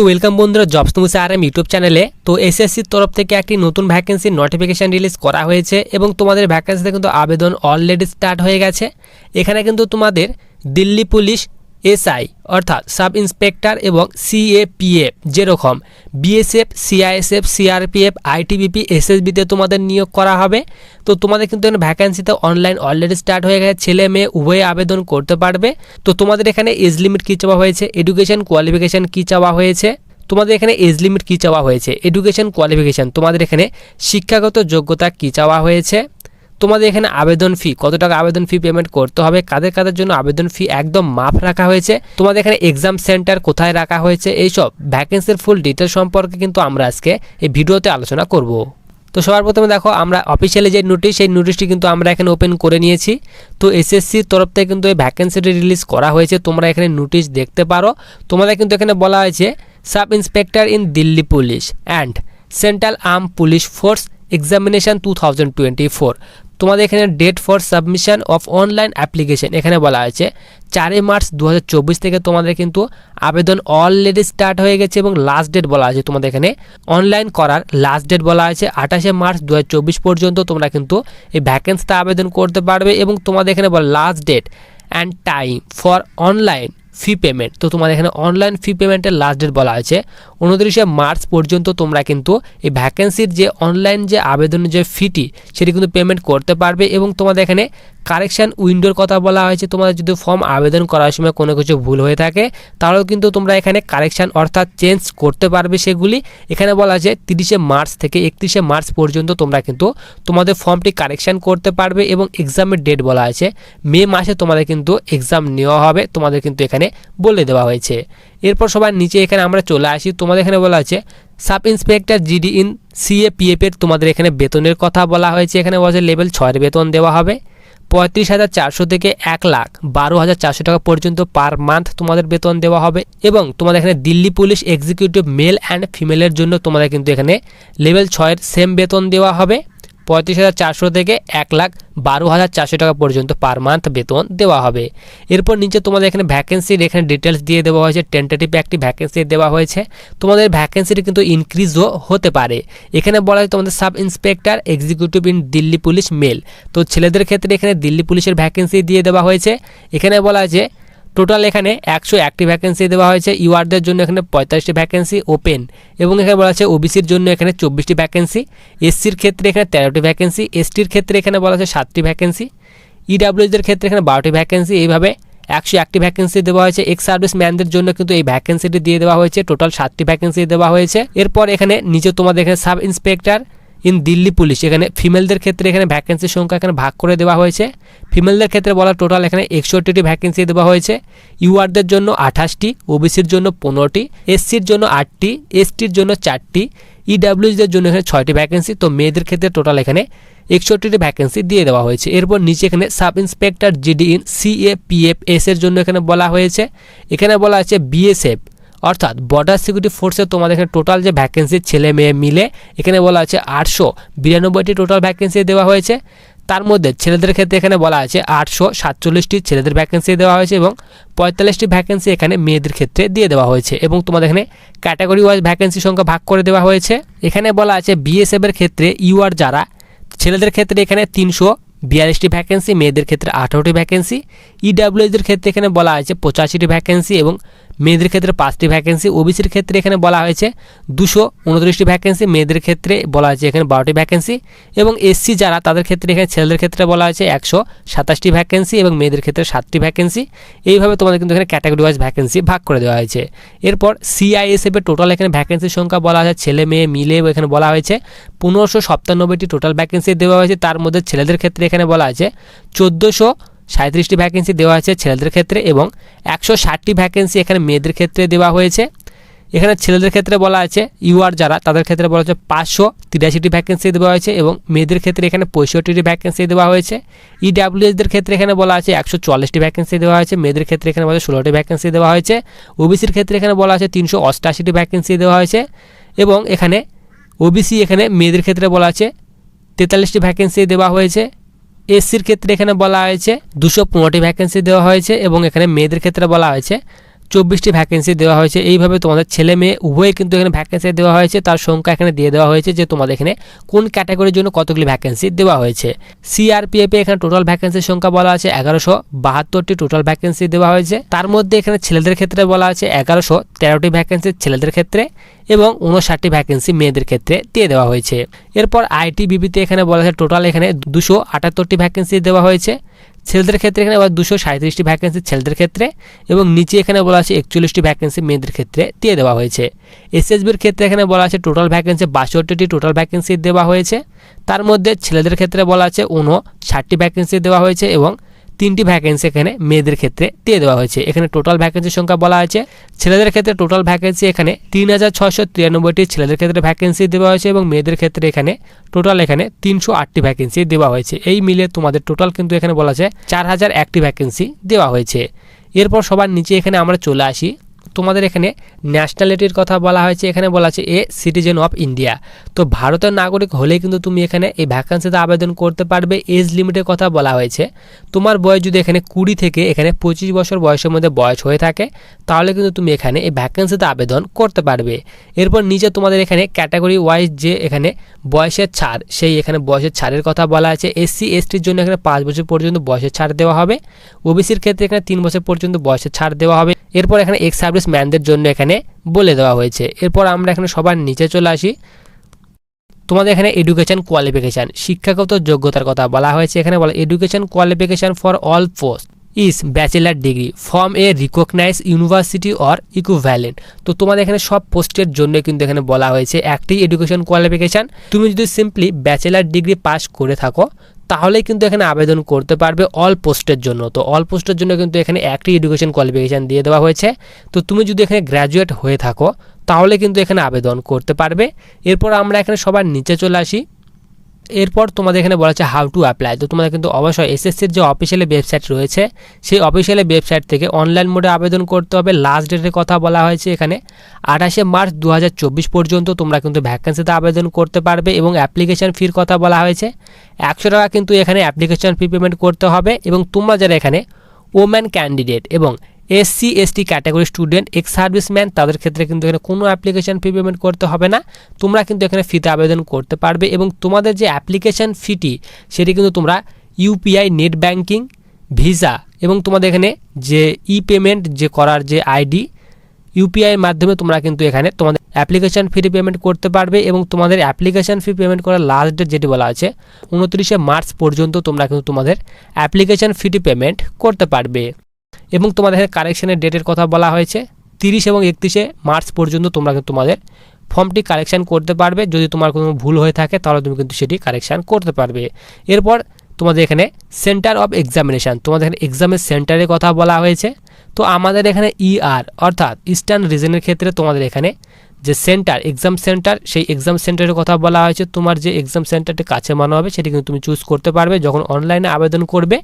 তো ওয়েলকাম বন্ধুরা জবস তুমি আর এম ইউটিউব চ্যানেলে তো এসএসসির তরফ থেকে একটি নতুন ভ্যাকেন্সির নোটিফিকেশান রিলিজ করা হয়েছে এবং তোমাদের ভ্যাকেন্সিতে কিন্তু আবেদন অলরেডি স্টার্ট হয়ে গেছে। এখানে কিন্তু তোমাদের দিল্লি পুলিশ এসআই, অর্থাৎ সাব ইন্সপেক্টর এবং সিএপিএফ যেরকম বিএসএফ সিআইএসএফ সিআরপিএফ আইটিবিপি এসএসবিতে তোমাদের নিয়োগ করা হবে। তো তোমাদের কিন্তু এখানে ভ্যাকেন্সিতে অনলাইন অলরেডি স্টার্ট হয়ে গেছে। ছেলে মেয়ে উভয়ে আবেদন করতে পারবে। তো তোমাদের এখানে এজ লিমিট কী চাওয়া হয়েছে? এডুকেশন কোয়ালিফিকেশান কী চাওয়া হয়েছে? তোমাদের এখানে এজ লিমিট কী চাওয়া হয়েছে? এডুকেশন কোয়ালিফিকেশান তোমাদের এখানে শিক্ষাগত যোগ্যতা কী চাওয়া হয়েছে? তোমাদের এখানে আবেদন ফি কত টাকা আবেদন ফি পেমেন্ট করতে হবে, কাদের কাদের জন্য আবেদন ফি একদম মাফ রাখা হয়েছে, তোমাদের এখানে এক্সাম সেন্টার কোথায় রাখা হয়েছে, এইসব ভ্যাকেন্সির ফুল ডিটেল সম্পর্কে কিন্তু আমরা আজকে এই ভিডিওতে আলোচনা করব। তো সবার প্রথমে দেখো, আমরা অফিসিয়ালি যে নোটিশ সেই নোটিশটি কিন্তু আমরা এখানে ওপেন করে নিয়েছি। তো এসএসসির তরফ থেকে কিন্তু এই ভ্যাকেন্সিটি রিলিজ করা হয়েছে, তোমরা এখানে নোটিশ দেখতে পারো। তোমাদের কিন্তু এখানে বলা হয়েছে sub inspector in Delhi police and central arm police force examination two thousand twenty four তোমাদের এখানে date for submission of online application এখানে বলা হয়েছে চারই মার্চ দু হাজার চব্বিশ থেকে তোমাদের কিন্তু আবেদন অলরেডি স্টার্ট হয়ে গেছে এবং লাস্ট ডেট বলা আছে তোমাদের এখানে। অনলাইন করার লাস্ট ডেট বলা আছে আঠাশে মার্চ দু হাজার চব্বিশ পর্যন্ত তোমরা কিন্তু এই ভ্যাকেন্সিতে আবেদন করতে পারবে এবং তোমাদের এখানে বলা last date and time for online fee payment তো তোমাদের এখানে অনলাইন ফি পেমেন্টের লাস্ট ডেট বলা হয়েছে। উনত্রিশে মার্চ পর্যন্ত তোমরা কিন্তু এই ভ্যাকেন্সির যে অনলাইন যে আবেদনের যে ফিটি সেটি কিন্তু পেমেন্ট করতে পারবে এবং তোমাদের এখানে কারেকশান উইন্ডোর কথা বলা হয়েছে। তোমাদের যদি ফর্ম আবেদন করার সময় কোনো কিছু ভুল হয়ে থাকে, তাহলেও কিন্তু তোমরা এখানে কারেকশান অর্থাৎ চেঞ্জ করতে পারবে সেগুলি। এখানে বলা আছে তিরিশে মার্চ থেকে একত্রিশে মার্চ পর্যন্ত তোমরা কিন্তু তোমাদের ফর্মটি কারেকশান করতে পারবে এবং এক্সামের ডেট বলা আছে। মে মাসে তোমাদের কিন্তু এক্সাম নেওয়া হবে। তোমাদের কিন্তু এখানে বলে দেওয়া হয়েছে। এরপর সবার নিচে এখানে আমরা চলে আসি। তোমাদের এখানে বলা আছে, sub inspector GD in CAPF এর তোমাদের এখানে বেতনের কথা বলা হয়েছে। এখানে বলা লেভেল ছয়ের বেতন দেওয়া হবে। পঁয়ত্রিশ হাজার চারশো থেকে এক লাখ বারো হাজার চারশো টাকা পর্যন্ত পার মান্থ তোমাদের বেতন দেওয়া হবে এবং তোমাদের এখানে Delhi police executive male and ফিমেলের জন্য তোমাদের কিন্তু এখানে লেভেল ছয়ের সেম বেতন দেওয়া হবে। পঁয়ত্রিশ হাজার চারশো থেকে এক লাখ বারো হাজার চারশো টাকা পর্যন্ত পার মান্থ বেতন দেওয়া হবে। এরপর নিচে তোমাদের এখানে ভ্যাকেন্সির এখানে ডিটেলস দিয়ে দেওয়া হয়েছে টেন্টেটিভ একটি ভ্যাকেন্সি দেওয়া হয়েছে। তোমাদের ভ্যাকেন্সিটি কিন্তু ইনক্রিজও হতে পারে। এখানে বলা হয় তোমাদের sub inspector executive in Delhi police male তো ছেলেদের ক্ষেত্রে এখানে দিল্লি পুলিশের ভ্যাকেন্সি দিয়ে দেওয়া হয়েছে। এখানে বলা আছে টোটাল এখানে একশো একটি ভ্যাকেন্সি দেওয়া হয়েছে। ইউআরদের জন্য এখানে পঁয়তাল্লিশটি ভ্যাকেন্সি ওপেন এবং এখানে বলা আছে ওবিসির জন্য এখানে চব্বিশটি ভ্যাকেন্সি এসসির ক্ষেত্রে এখানে তেরোটি ভ্যাকেন্সি এসটির ক্ষেত্রে এখানে বলা আছে সাতটি ভ্যাকেন্সি ইডাব্লিউএসদের ক্ষেত্রে এখানে বারোটি ভ্যাকেন্সি এইভাবে একশো একটি ভ্যাকেন্সি দেওয়া হয়েছে। এক্স সার্ভিস ম্যানদের জন্য কিন্তু এই ভ্যাকেন্সিটি দিয়ে দেওয়া হয়েছে। টোটাল সাতটি ভ্যাকেন্সি দেওয়া হয়েছে। এরপর এখানে নিচে তোমাদের এখানে sub inspector in Delhi police. এখানে ফিমেলদের ক্ষেত্রে এখানে ভ্যাকেন্সির সংখ্যা এখানে ভাগ করে দেওয়া হয়েছে। ফিমেলদের ক্ষেত্রে বলা টোটাল এখানে একষট্টিটি ভ্যাকেন্সি দেওয়া হয়েছে। ইউআরদের জন্য আঠাশটি, ওবিসির জন্য পনেরোটি, এসসির জন্য আটটি, এসটির জন্য চারটি ইডাব্লিউজদের জন্য এখানে ছয়টি ভ্যাকেন্সি তো মেয়েদের ক্ষেত্রে টোটাল এখানে একষট্টিটি ভ্যাকেন্সি দিয়ে দেওয়া হয়েছে। এরপর নিচে এখানে sub inspector GD in CAPFs এর জন্য এখানে বলা হয়েছে। এখানে বলা আছে বিএসএফ। অর্থাৎ বর্ডার সিকিউরিটি ফোর্সে তোমাদের এখানে টোটাল যে ভ্যাকেন্সি ছেলে মেয়ে মিলে, এখানে বলা আছে আটশো বিরানব্বইটি টোটাল ভ্যাকেন্সি দেওয়া হয়েছে। তার মধ্যে ছেলেদের ক্ষেত্রে এখানে বলা আছে আটশো সাতচল্লিশটি ছেলেদের ভ্যাকেন্সি দেওয়া হয়েছে এবং পঁয়তাল্লিশটি ভ্যাকেন্সি এখানে মেয়েদের ক্ষেত্রে দিয়ে দেওয়া হয়েছে এবং তোমাদের এখানে ক্যাটাগরি ওয়াইজ ভ্যাকেন্সি সংখ্যা ভাগ করে দেওয়া হয়েছে। এখানে বলা আছে বিএসএফ এর ক্ষেত্রে ইউআর যারা, ছেলেদের ক্ষেত্রে এখানে তিনশো বিয়াল্লিশটি ভ্যাকেন্সি মেয়েদের ক্ষেত্রে আঠারোটি ভ্যাকেন্সি ইডাব্লিউএসদের ক্ষেত্রে এখানে বলা হয়েছে পঁচাশিটি ভ্যাকেন্সি এবং মেয়েদের ক্ষেত্রে পাঁচটি ভ্যাকেন্সি ওবিসির ক্ষেত্রে এখানে বলা হয়েছে দুশো উনত্রিশটি ভ্যাকেন্সি মেয়েদের ক্ষেত্রে বলা হয়েছে এখানে বারোটি ভ্যাকেন্সি এবং এসসি যারা, তাদের ক্ষেত্রে এখানে ছেলেদের ক্ষেত্রে বলা হয়েছে একশো সাতাশটি ভ্যাকেন্সি এবং মেয়েদের ক্ষেত্রে সাতটি ভ্যাকেন্সি এইভাবে তোমাদের কিন্তু এখানে ক্যাটাগরি ওয়াইজ ভ্যাকেন্সি ভাগ করে দেওয়া হয়েছে। এরপর সিআইএসএফ এর টোটাল এখানে ভ্যাকেন্সির সংখ্যা বলা হয়েছে, ছেলে, মেয়ে মিলে এখানে বলা হয়েছে পনেরোশো সপ্তানব্বইটি টোটাল ভ্যাকেন্সি দেওয়া হয়েছে। তার মধ্যে ছেলেদের ক্ষেত্রে এখানে বলা আছে চোদ্দোশো সাঁত্রিশটি ভ্যাকেন্সি দেওয়া হয়েছে ছেলেদের ক্ষেত্রে এবং একশো ষাটটি ভ্যাকেন্সি এখানে মেয়েদের ক্ষেত্রে দেওয়া হয়েছে। এখানে ছেলেদের ক্ষেত্রে বলা আছে ইউআর যারা, তাদের ক্ষেত্রে বলা হচ্ছে পাঁচশো তিরাশিটি ভ্যাকেন্সি দেওয়া হয়েছে এবং মেয়েদের ক্ষেত্রে এখানে পঁয়ষট্টিটি ভ্যাকেন্সি দেওয়া হয়েছে। ইডাব্লিউএসদের ক্ষেত্রে এখানে বলা আছে একশো চল্লিশটি ভ্যাকেন্সি দেওয়া হয়েছে, মেয়েদের ক্ষেত্রে এখানে বলা ষোলোটি ভ্যাকেন্সি দেওয়া হয়েছে। ওবিসির ক্ষেত্রে এখানে বলা আছে তিনশো অষ্টাশিটি ভ্যাকেন্সি দেওয়া হয়েছে এবং এখানে ওবিসি এখানে মেয়েদের ক্ষেত্রে বলা আছে তেতাল্লিশটি ভ্যাকেন্সি দেওয়া হয়েছে। এসসির ক্ষেত্রে এখানে বলা হয়েছে, দুশো পনেরোটি ভ্যাকেন্সি দেওয়া হয়েছে এবং এখানে মেয়েদের ক্ষেত্রে বলা হয়েছে। চব্বিশটি ভ্যাকেন্সি দেওয়া হয়েছে। এইভাবে তোমাদের ছেলে মেয়ে উভয়ে কিন্তু এখানে ভ্যাকেন্সি দেওয়া হয়েছে। তার সংখ্যা এখানে দিয়ে দেওয়া হয়েছে যে তোমাদের এখানে কোন ক্যাটাগরির জন্য কতগুলি ভ্যাকেন্সি দেওয়া হয়েছে। সিআরপিএফে এখানে টোটাল ভ্যাকেন্সির সংখ্যা বলা আছে এগারোশো বাহাত্তরটি টোটাল ভ্যাকেন্সি দেওয়া হয়েছে। তার মধ্যে এখানে ছেলেদের ক্ষেত্রে বলা আছে এগারোশো তেরোটি ভ্যাকেন্সি ছেলেদের ক্ষেত্রে এবং উনষাটটি ভ্যাকেন্সি মেয়েদের ক্ষেত্রে দিয়ে দেওয়া হয়েছে। এরপর আইটি বিবিতে এখানে বলা আছে টোটাল এখানে দুশো আটাত্তরটি ভ্যাকেন্সি দেওয়া হয়েছে। ছেলেদের ক্ষেত্রে এখানে আবার দুশো সাঁত্রিশটি ভ্যাকেন্সি ছেলেদের ক্ষেত্রে এবং নিচে এখানে বলা আছে একচল্লিশটি ভ্যাকেন্সি মেয়েদের ক্ষেত্রে দিয়ে দেওয়া হয়েছে। এসএসবির ক্ষেত্রে এখানে বলা আছে টোটাল ভ্যাকেন্সি বাষট্টিটি টোটাল ভ্যাকেন্সি দেওয়া হয়েছে। তার মধ্যে ছেলেদের ক্ষেত্রে বলা আছে ষাটটি ভ্যাকেন্সি দেওয়া হয়েছে এবং তিনটি ভ্যাকেন্সি এখানে মেয়েদের ক্ষেত্রে দিয়ে দেওয়া হয়েছে। এখানে টোটাল ভ্যাকেন্সির সংখ্যা বলা হয়েছে। ছেলেদের ক্ষেত্রে টোটাল ভ্যাকেন্সি এখানে তিন হাজার ছশো তিরানব্বইটি ছেলেদের ক্ষেত্রে ভ্যাকেন্সি দেওয়া হয়েছে এবং মেয়েদের ক্ষেত্রে এখানে টোটাল এখানে তিনশো আটটি ভ্যাকেন্সি দেওয়া হয়েছে। এই মিলে তোমাদের টোটাল কিন্তু এখানে বলা আছে চার হাজার একটি ভ্যাকেন্সি দেওয়া হয়েছে। এরপর সবার নিচে এখানে আমরা চলে আসি। তোমাদের এখানে ন্যাশনালিটির কথা বলা হয়েছে। এখানে বলা আছে, এ সিটিজেন অফ ইন্ডিয়া তো ভারতের নাগরিক হলে কিন্তু তুমি এখানে এই ভ্যাকান্সিতে আবেদন করতে পারবে। এজ লিমিটের কথা বলা হয়েছে। তোমার বয়স যদি এখানে কুড়ি থেকে এখানে পঁচিশ বছর বয়সের মধ্যে বয়স হয়ে থাকে, তাহলে কিন্তু তুমি এখানে এই ভ্যাকান্সিতে আবেদন করতে পারবে। এরপর নিচে তোমাদের এখানে ক্যাটাগরি ওয়াইজ যে এখানে বয়সের ছাড়, সেই এখানে বয়সের ছাড়ের কথা বলা আছে। এসসি এসটির জন্য এখানে পাঁচ বছর পর্যন্ত বয়সের ছাড় দেওয়া হবে। ওবিসির ক্ষেত্রে এখানে তিন বছর পর্যন্ত বয়সের ছাড় দেওয়া হবে। এরপর এখানে এক্স সার্ভিস ম্যানদের জন্য এখানে বলে দেওয়া হয়েছে। এরপর আমরা এখানে সবার নিচে চলে আসি। তোমাদের এখানে এডুকেশন কোয়ালিফিকেশান শিক্ষাগত যোগ্যতার কথা বলা হয়েছে। এখানে বলা education qualification for all post is bachelor degree from a recognise university or equivalent তো তোমাদের এখানে সব পোস্টের জন্য কিন্তু এখানে বলা হয়েছে একটি এডুকেশন কোয়ালিফিকেশান তুমি যদি সিম্পলি ব্যাচেলার ডিগ্রি পাস করে থাকো তাহলেই কিন্তু এখানে আবেদন করতে পারবে অল পোস্টের জন্য। তো অল পোস্টের জন্য কিন্তু এখানে একটি এডুকেশন কোয়ালিফিকেশান দিয়ে দেওয়া হয়েছে। তো তুমি যদি এখানে গ্র্যাজুয়েট হয়ে থাকো, তাহলে কিন্তু এখানে আবেদন করতে পারবে। এরপর আমরা এখানে সবার নিচে চলে আসি। এরপর তোমাদের এখানে বলা হাউ টু অ্যাপ্লাই তো তোমাদের কিন্তু অবশ্যই এসএসসির যে অফিসিয়ালি ওয়েবসাইট রয়েছে, সেই অফিসিয়ালি ওয়েবসাইট থেকে অনলাইন মোডে আবেদন করতে হবে। লাস্ট ডেটের কথা বলা হয়েছে এখানে। আঠাশে মার্চ দু হাজার চব্বিশ পর্যন্ত তোমরা কিন্তু ভ্যাকেন্সিতে আবেদন করতে পারবে এবং অ্যাপ্লিকেশান ফির কথা বলা হয়েছে। একশো টাকা কিন্তু এখানে অ্যাপ্লিকেশান ফি পেমেন্ট করতে হবে এবং তোমরা যারা এখানে ওম্যান ক্যান্ডিডেট এবং SC ST category student ex serviceman তাদের ক্ষেত্রে কিন্তু এখানে কোনো অ্যাপ্লিকেশান ফি পেমেন্ট করতে হবে না। তোমরা কিন্তু এখানে ফিতে আবেদন করতে পারবে এবং তোমাদের যে অ্যাপ্লিকেশান ফিটি সেটি কিন্তু তোমরা ইউপিআই নেট ব্যাঙ্কিং ভিসা এবং তোমাদের এখানে যে ই পেমেন্ট যে করার যে আইডি ইউপিআইয়ের মাধ্যমে তোমরা কিন্তু এখানে তোমাদের অ্যাপ্লিকেশান ফি পেমেন্ট করতে পারবে এবং তোমাদের অ্যাপ্লিকেশান ফি পেমেন্ট করার লাস্ট ডেট যেটি বলা আছে উনত্রিশে মার্চ পর্যন্ত তোমরা কিন্তু তোমাদের অ্যাপ্লিকেশান ফিটি পেমেন্ট করতে পারবে। এবং তোমাদের এখানে কারেকশানের ডেটের কথা বলা হয়েছে। তিরিশ এবং একত্রিশে মার্চ পর্যন্ত তোমরা কিন্তু তোমাদের ফর্মটি কারেকশান করতে পারবে। যদি তোমার কোনো ভুল হয়ে থাকে, তাহলে তুমি কিন্তু সেটি কারেকশান করতে পারবে। এরপর তোমাদের এখানে সেন্টার অফ এক্সামিনেশান তোমাদের এখানে এক্সামের সেন্টারের কথা বলা হয়েছে। তো আমাদের এখানে ইআর অর্থাৎ ইস্টার্ন রিজনের ক্ষেত্রে তোমাদের এখানে যে সেন্টার এক্সাম সেন্টার সেই এক্সাম সেন্টারের কথা বলা হয়েছে। তোমার যে এক্সাম সেন্টারটি কাছে মানো হবে, সেটি কিন্তু তুমি চুজ করতে পারবে। যখন অনলাইনে আবেদন করবে,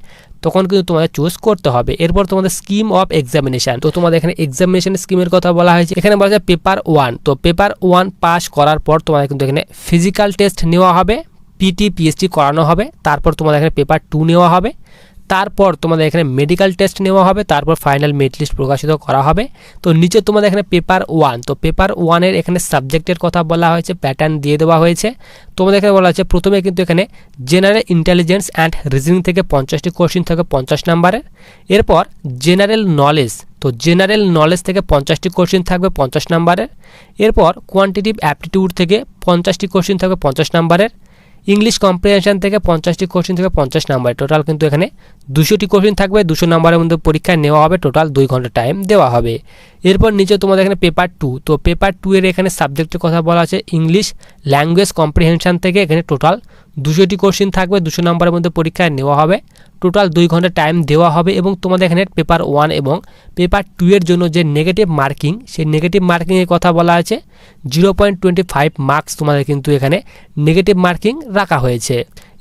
তখন কিন্তু তোমাদের চুজ করতে হবে। এরপর তোমাদের স্কিম অফ এক্সামিনেশান তো তোমাদের এখানে এক্সামিনেশন স্কিমের কথা বলা হয়েছে। এখানে বলা হয়েছে পেপার ওয়ান তো পেপার ওয়ান পাস করার পর তোমাদের কিন্তু এখানে ফিজিক্যাল টেস্ট নেওয়া হবে পিটি পিএইচডি করানো হবে। তারপর তোমাদের এখানে পেপার টু নেওয়া হবে। তারপর তোমাদের এখানে মেডিকেল টেস্ট নেওয়া হবে, তারপর ফাইনাল মেরিট লিস্ট প্রকাশিত করা হবে। তো নিচে তোমাদের এখানে পেপার ওয়ান তো পেপার ওয়ানের এখানে সাবজেক্টের কথা বলা হয়েছে প্যাটার্ন দিয়ে দেওয়া হয়েছে। তোমাদের এখানে বলা হয়েছে, প্রথমে কিন্তু এখানে জেনারেল ইন্টেলিজেন্স অ্যান্ড রিজনিং থেকে পঞ্চাশটি কোশ্চিন থাকে পঞ্চাশ নাম্বারের এরপর জেনারেল নলেজ তো জেনারেল নলেজ থেকে পঞ্চাশটি কোশ্চিন থাকবে পঞ্চাশ নাম্বারের এরপর কোয়ান্টিটিভ অ্যাপটিটিউড থেকে পঞ্চাশটি কোশ্চিন থাকবে পঞ্চাশ নাম্বারের। ইংলিশ কম্প্রিহেনশন থেকে পঞ্চাশটি কোশ্চিন থেকে পঞ্চাশ নাম্বার টোটাল কিন্তু এখানে দুশোটি কোশ্চিন থাকবে, দুশো নাম্বারের মধ্যে পরীক্ষায় নেওয়া হবে টোটাল দুই ঘণ্টা টাইম দেওয়া হবে। এরপর নিচে তোমাদের এখানে পেপার টু তো পেপার টু এর এখানে সাবজেক্টের কথা বলা আছে ইংলিশ ল্যাঙ্গুয়েজ কম্প্রিহেনশন থেকে এখানে টোটাল দুশোটি কোশ্চিন থাকবে, দুশো নাম্বারের মধ্যে পরীক্ষায় নেওয়া হবে। টোটাল দুই ঘণ্টা টাইম দেওয়া হবে এবং তোমাদের এখানে পেপার ওয়ান এবং পেপার টু এর জন্য যে নেগেটিভ মার্কিং সেই নেগেটিভ মার্কিংয়ের কথা বলা আছে। Zero point twenty five marks তোমাদের কিন্তু এখানে নেগেটিভ মার্কিং রাখা হয়েছে।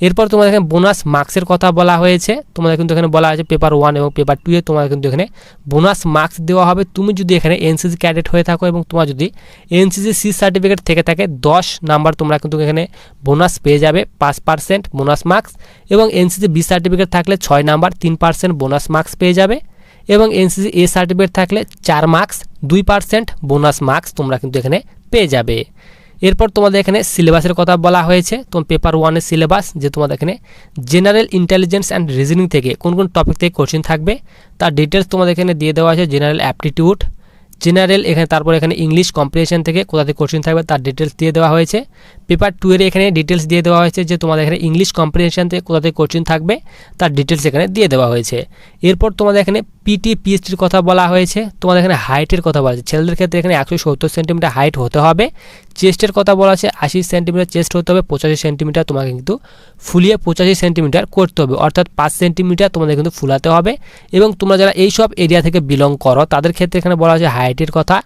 এরপর তোমাদের এখানে বোনাস মার্কসের কথা বলা হয়েছে। তোমাদের কিন্তু এখানে বলা আছে পেপার ওয়ান এবং পেপার টু এ তোমাদের কিন্তু এখানে বোনাস মার্কস দেওয়া হবে। তুমি যদি এখানে এনসিসি ক্যাডেট হয়ে থাকো এবং তোমার যদি এনসিসি সি সার্টিফিকেট থেকে থাকে, দশ নাম্বার তোমরা কিন্তু এখানে বোনাস পেয়ে যাবে, পাঁচ পার্সেন্ট বোনাস মার্কস এবং এনসিসি বি সার্টিফিকেট থাকলে ছয় নাম্বার, তিন পার্সেন্ট বোনাস মার্কস পেয়ে যাবে এবং এনসিসি এ সার্টিফিকেট থাকলে চার মার্কস দুই পার্সেন্ট বোনাস মার্কস তোমরা কিন্তু এখানে পেয়ে যাবে। এরপর তোমাদের এখানে সিলেবাসের কথা বলা হয়েছে। তোমার পেপার ওয়ানের সিলেবাস যে তোমাদের এখানে জেনারেল ইন্টেলিজেন্স অ্যান্ড রিজনিং থেকে কোন কোন টপিক থেকে কোশ্চিন থাকবে, তার ডিটেলস তোমাদের এখানে দিয়ে দেওয়া আছে জেনারেল অ্যাপটিটিউড জেনারেল, এখানে তারপর এখানে ইংলিশ কম্পিটিশন থেকে কোথাতে থেকে কোশ্চিন থাকবে তার ডিটেলস দিয়ে দেওয়া হয়েছে। পেপার টু এর এখানে ডিটেলস দিয়ে দেওয়া হয়েছে যে তোমাদের এখানে ইংলিশ কম্পিটিশন থেকে কোথাতে থেকে কোশ্চিন থাকবে তার ডিটেলস এখানে দিয়ে দেওয়া হয়েছে। এরপর তোমাদের এখানে পিটি পিএইচডির কথা বলা হয়েছে। তোমাদের এখানে হাইটের কথা বলা আছে ছেলেদের ক্ষেত্রে এখানে একশো সত্তর সেন্টিমিটার হাইট হতে হবে। চেস্টের কথা বলা আছে আশি সেন্টিমিটার চেস্ট হতে হবে, পঁচাশি সেন্টিমিটার তোমাকে কিন্তু ফুলিয়ে পঁচাশি সেন্টিমিটার করতে হবে। অর্থাৎ পাঁচ সেন্টিমিটার তোমাদের কিন্তু ফুলাতে হবে। এবং তোমরা যারা এই সব এরিয়া থেকে বিলং করো, তাদের ক্ষেত্রে এখানে বলা আছে হাইটের কথা।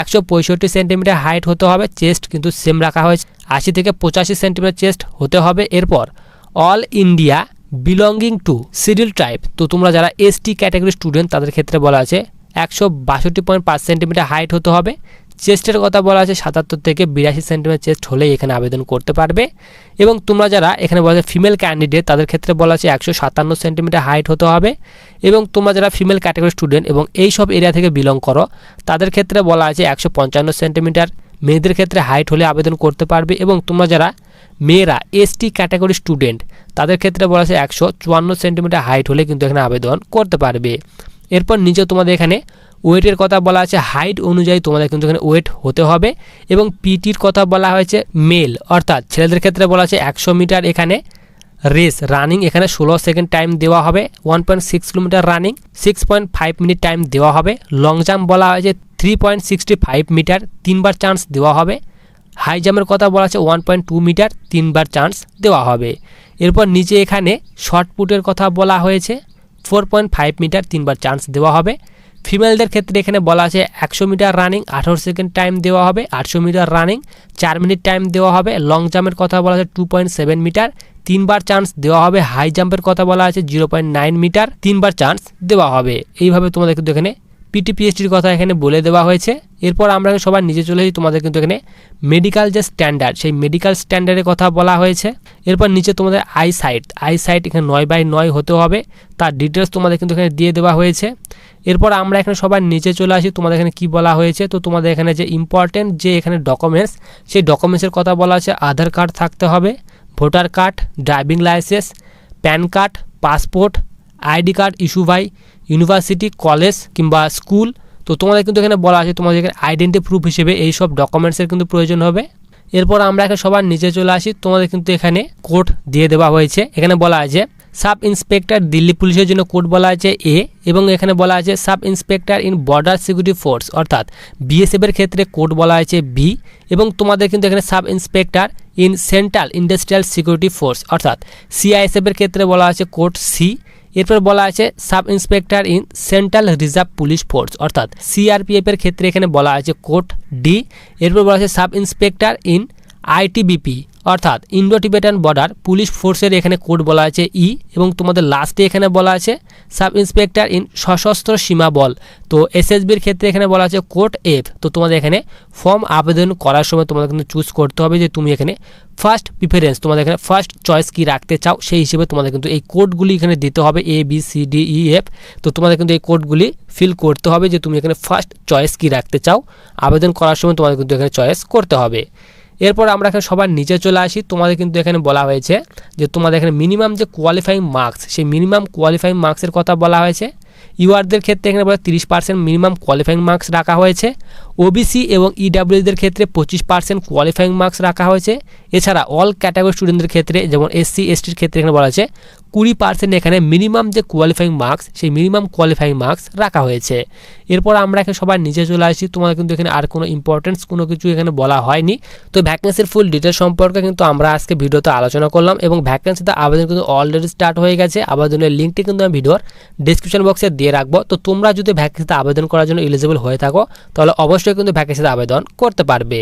একশো পঁয়ষট্টি সেন্টিমিটার হাইট হতে হবে চেস্ট কিন্তু সেম রাখা হয়েছে। আশি থেকে পঁচাশি সেন্টিমিটার চেস্ট হতে হবে। এরপর all India belonging to scheduled tribe তো তোমরা যারা এসটি ক্যাটাগরি স্টুডেন্ট তাদের ক্ষেত্রে বলা আছে একশো বাষট্টি পয়েন্ট পাঁচ সেন্টিমিটার হাইট হতে হবে। চেস্টের কথা বলা আছে সাতাত্তর থেকে বিরাশি সেন্টিমিটার চেস্ট হলেই এখানে আবেদন করতে পারবে। এবং তোমরা যারা এখানে বলা আছে ফিমেল ক্যান্ডিডেট তাদের ক্ষেত্রে বলা আছে একশো সাতান্ন সেন্টিমিটার হাইট হতে হবে। এবং তোমরা যারা ফিমেল ক্যাটাগরি স্টুডেন্ট এবং এই সব এরিয়া থেকে বিলং করো, তাদের ক্ষেত্রে বলা আছে একশো পঞ্চান্ন সেন্টিমিটার মেয়েদের ক্ষেত্রে হাইট হলে আবেদন করতে পারবে। এবং তোমরা যারা মেয়েরা এসটি ক্যাটাগরি স্টুডেন্ট তাদের ক্ষেত্রে বলা আছে একশো চুয়ান্ন সেন্টিমিটার হাইট হলে কিন্তু এখানে আবেদন করতে পারবে। এরপর নিচে তোমাদের এখানে ওয়েটের কথা বলা আছে হাইট অনুযায়ী তোমাদের কিন্তু এখানে ওয়েট হতে হবে এবং পিটির কথা বলা হয়েছে মেল অর্থাৎ ছেলেদের ক্ষেত্রে বলা আছে একশো মিটার এখানে রেস রানিং এখানে ষোলো সেকেন্ড টাইম দেওয়া হবে one point six kilometre running six point five minute time দেওয়া হবে লং জাম্প বলা হয়েছে three point sixty five metre তিনবার চান্স দেওয়া হবে। হাই জাম্পের কথা বলা আছে ওয়ান পয়েন্ট টু মিটার, তিনবার চান্স দেওয়া হবে। এরপর নিচে এখানে শর্ট পুটের কথা বলা হয়েছে ফোর পয়েন্ট ফাইভ মিটার, তিনবার চান্স দেওয়া হবে। ফিমেলদের ক্ষেত্রে এখানে বলা আছে একশো মিটার রানিং আঠারো সেকেন্ড টাইম দেওয়া হবে, আটশো মিটার রানিং চার মিনিট টাইম দেওয়া হবে। লং জাম্পের কথা বলা আছে টু পয়েন্ট সেভেন মিটার, তিনবার চান্স দেওয়া হবে। হাই জাম্পের কথা বলা আছে জিরো পয়েন্ট নাইন মিটার, তিনবার চান্স দেওয়া হবে। এইভাবে তোমাদের কিন্তু এখানে পিটি পিএইচডির কথা এখানে বলে দেওয়া হয়েছে। এরপর আমরা সবার নিচে চলে যাই তোমাদের কিন্তু এখানে মেডিকেল যে স্ট্যান্ডার্ড সেই মেডিকেল স্ট্যান্ডার্ডের কথা বলা হয়েছে। এরপর নিচে তোমাদের আই সাইট আই সাইট এখানে নয় বাই নয় হতে হবে। তার ডিটেলস তোমাদের কিন্তু এখানে দিয়ে দেওয়া হয়েছে। এরপর আমরা এখানে সবার নিচে চলে আসি, তোমাদের এখানে কি বলা হয়েছে? তো তোমাদের এখানে যে ইম্পর্টেন্ট যে এখানে ডকুমেন্টস সেই ডকুমেন্টসের কথা বলা আছে আধার কার্ড থাকতে হবে voter card driving licence PAN card passport ID card issue by university, college কিংবা স্কুল, তো তোমাদের কিন্তু এখানে বলা আছে তোমাদের এখানে আইডেন্টি প্রুফ হিসেবে এই সব ডকুমেন্টসের কিন্তু প্রয়োজন হবে। এরপর আমরা এখানে সবার নিচে চলে আসি, তোমাদের কিন্তু এখানে কোড দিয়ে দেওয়া হয়েছে। এখানে বলা আছে সাব ইন্সপেক্টর দিল্লি পুলিশের জন্য কোড বলা আছে এ এবং এখানে বলা আছে sub inspector in border security force, অর্থাৎ বিএসএফের ক্ষেত্রে কোড বলা আছে বি এবং তোমাদের কিন্তু এখানে sub inspector in central industrial security force, অর্থাৎ সিআইএসএফের ক্ষেত্রে বলা আছে কোড সি এরপর বলা আছে sub inspector in central reserve police force, অর্থাৎ সিআরপিএফ এর ক্ষেত্রে এখানে বলা আছে কোর্ট ডি এরপর বলা আছে সাব ইন্সপেক্টর ইন আইটিবিপি, অর্থাৎ ইন্ডো টিবেটান বর্ডার পুলিশ ফোর্সের এখানে কোড বলা আছে ই এবং তোমাদের লাস্টে এখানে বলা আছে সাব ইন্সপেক্টর ইন সশস্ত্র সীমা বল। তো এসএসবির ক্ষেত্রে এখানে বলা আছে কোড এফ। তো তোমাদের এখানে ফর্ম আবেদন করার সময় তোমাদের কিন্তু চুজ করতে হবে যে তুমি এখানে ফার্স্ট প্রিফারেন্স, তোমাদের এখানে ফার্স্ট চয়েস কি রাখতে চাও, সেই হিসেবে তোমাদের কিন্তু এই কোডগুলি এখানে দিতে হবে A, B, C, D, E, F. তো তোমাদের কিন্তু এই কোডগুলি ফিল করতে হবে যে তুমি এখানে ফার্স্ট চয়েস কি রাখতে চাও। আবেদন করার সময় তোমাদের কিন্তু এখানে চয়েস করতে হবে। এরপর আমরা এখানে সবার নিচে চলে আসি। তোমাদের কিন্তু এখানে বলা হয়েছে যে তোমাদের এখানে মিনিমাম যে কোয়ালিফাইং মার্কস সেই মিনিমাম কোয়ালিফাইং মার্কসের কথা বলা হয়েছে। ইউআরদের ক্ষেত্রে এখানে বলা তিরিশ পার্সেন্ট মিনিমাম কোয়ালিফাইং মার্কস রাখা হয়েছে। ওবিসি এবং ইডাব্লিউদের ক্ষেত্রে পঁচিশ পার্সেন্ট কোয়ালিফাইং মার্কস রাখা হয়েছে। এছাড়া অল ক্যাটাগরি স্টুডেন্টদের ক্ষেত্রে যেমন এসসি এসটির ক্ষেত্রে এখানে বলা হয়েছে কুড়ি পার্সেন্ট এখানে মিনিমাম যে কোয়ালিফাইং মার্কস সেই মিনিমাম কোয়ালিফাইং মার্কস রাখা হয়েছে। এরপর আমরা এখানে সবার নিচে চলে আসি। তোমাদের কিন্তু এখানে আর কোনো ইম্পর্টেন্স কোনো কিছু এখানে বলা হয়নি। তো ভ্যাকেন্সির ফুল ডিটেল সম্পর্কে কিন্তু আমরা আজকে ভিডিওতে আলোচনা করলাম এবং ভ্যাকেন্সিতে আবেদন কিন্তু অলরেডি স্টার্ট হয়ে গেছে। আবেদনের লিঙ্কটি কিন্তু আমি ভিডিওর ডিসক্রিপশন বক্সে দিয়ে রাখব। তো তোমরা যদি ভ্যাকেন্সিতে আবেদন করার জন্য এলিজিবল হয়ে থাকো, তাহলে অবশ্যই কিন্তু ভ্যাকেন্সিতে আবেদন করতে পারবে।